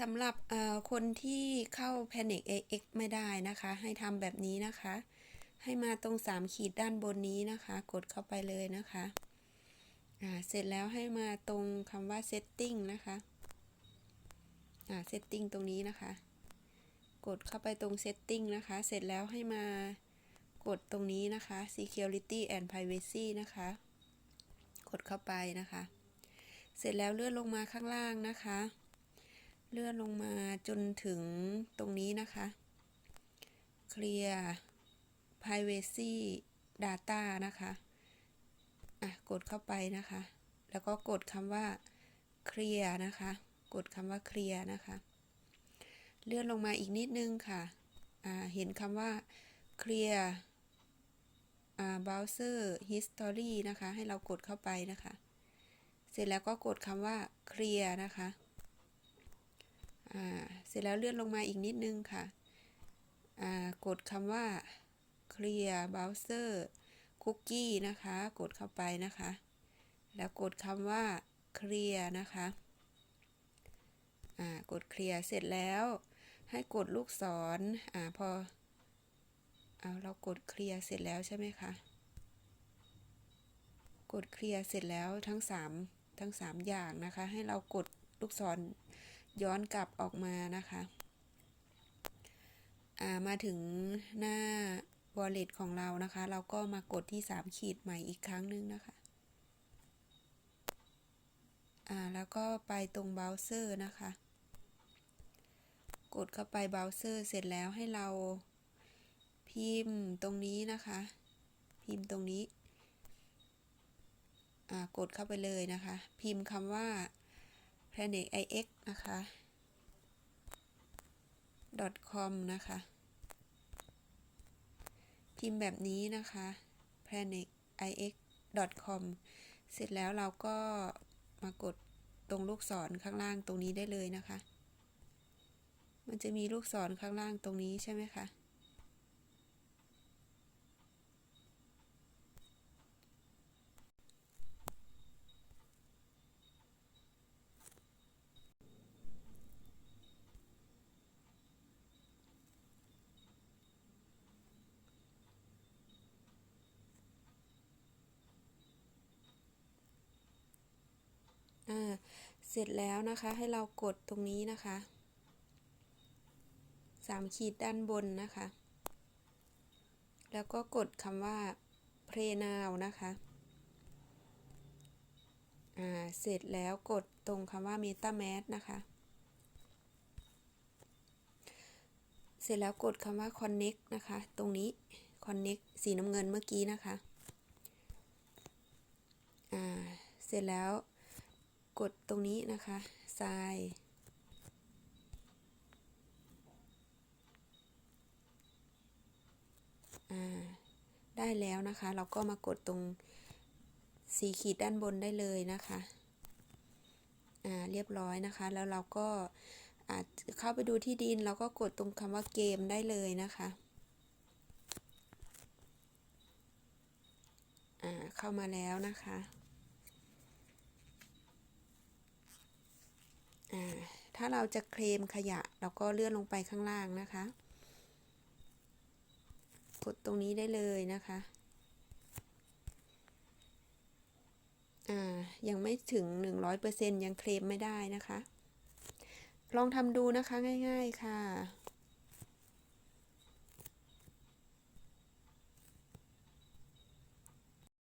สำหรับคนที่เข้า Panic AX ไม่ได้นะคะ ให้ทำแบบนี้นะคะ ให้มาตรง 3 ขีดด้านบนนี้นะคะ กดเข้าไปเลยนะคะเสร็จแล้วให้มาตรงคำว่า setting นะคะอ่า setting ตรงนี้นะคะ กดเข้าไปตรง setting นะคะ เสร็จแล้วให้มากดตรงนี้นะคะ security and privacy นะคะ กดเข้าไปนะคะ เสร็จแล้วเลื่อนลงมาข้างล่างนะคะ เลื่อนลงมาจนถึงตรงนี้นะคะ clear privacy data นะคะ อะ กดเข้าไปนะคะ แล้วก็กดคำว่า clear นะคะ กดคำว่า clear นะคะ เลื่อนลงมาอีกนิดนึงค่ะ อ่า เห็นคำว่า clear อ่า browser history นะคะ ให้เรากดเข้าไปนะคะ เสร็จแล้วก็กดคำว่า clear นะคะ อ่าเสร็จแล้วเลื่อนลงมาอีกนิดนึงค่ะอ่ากดคำว่า clear browser cookie นะคะ กดเข้าไปนะคะ แล้วกดคำว่า clear นะคะอ่ากด clear เสร็จแล้วให้กดลูกศรอ่าพอเอาเรากด clear เสร็จแล้วใช่ไหมคะ กด clear เสร็จแล้วทั้ง 3 ทั้ง 3 อย่างนะคะ ให้เรากดลูกศร ย้อนกลับออกมานะคะอ่ามาถึงหน้า wallet ของเรานะคะ เราก็มากดที่ 3 ขีดใหม่อีกครั้งหนึ่งนะคะอ่าแล้วก็ไปตรงเบราว์เซอร์นะคะ กดเข้าไปเบราว์เซอร์เสร็จแล้วให้เราพิมพ์ตรงนี้นะคะ พิมพ์ตรงนี้อ่ากดเข้าไปเลยนะคะ พิมพ์คำว่า planet ix นะคะ .com นะคะ พิมพ์แบบนี้นะคะ planet ix .com เสร็จแล้วเราก็มากดตรงลูกศรข้างล่างตรงนี้ได้เลยนะคะ มันจะมีลูกศรข้างล่างตรงนี้ใช่ไหมคะ อ่า เสร็จแล้วนะคะให้เรากดตรงนี้นะคะสามขีดด้านบนนะคะ แล้วก็กดคำว่า play now นะคะ อ่า เสร็จแล้วกดตรงคำว่า metamask นะคะ เสร็จแล้วกดคำว่า connect นะคะ ตรงนี้ connect สีน้ำเงินเมื่อกี้นะคะ อ่า เสร็จแล้ว กดตรงนี้นะคะ sign อ่าได้แล้วนะคะ เราก็มากดตรงสีขีดด้านบนได้เลยนะคะอ่าเรียบร้อยนะคะ แล้วเราก็อาจเข้าไปดูที่ดิน เราก็กดตรงคำว่าเกมได้เลยนะคะอ่าเข้ามาแล้วนะคะ อ่า ถ้าเราจะเคลมขยะ เราก็เลื่อนลงไปข้างล่างนะคะ กดตรงนี้ได้เลยนะคะยังไม่ถึง 100%ยังเคลมไม่ได้นะคะ ลองทำดูนะคะง่าย ๆค่ะ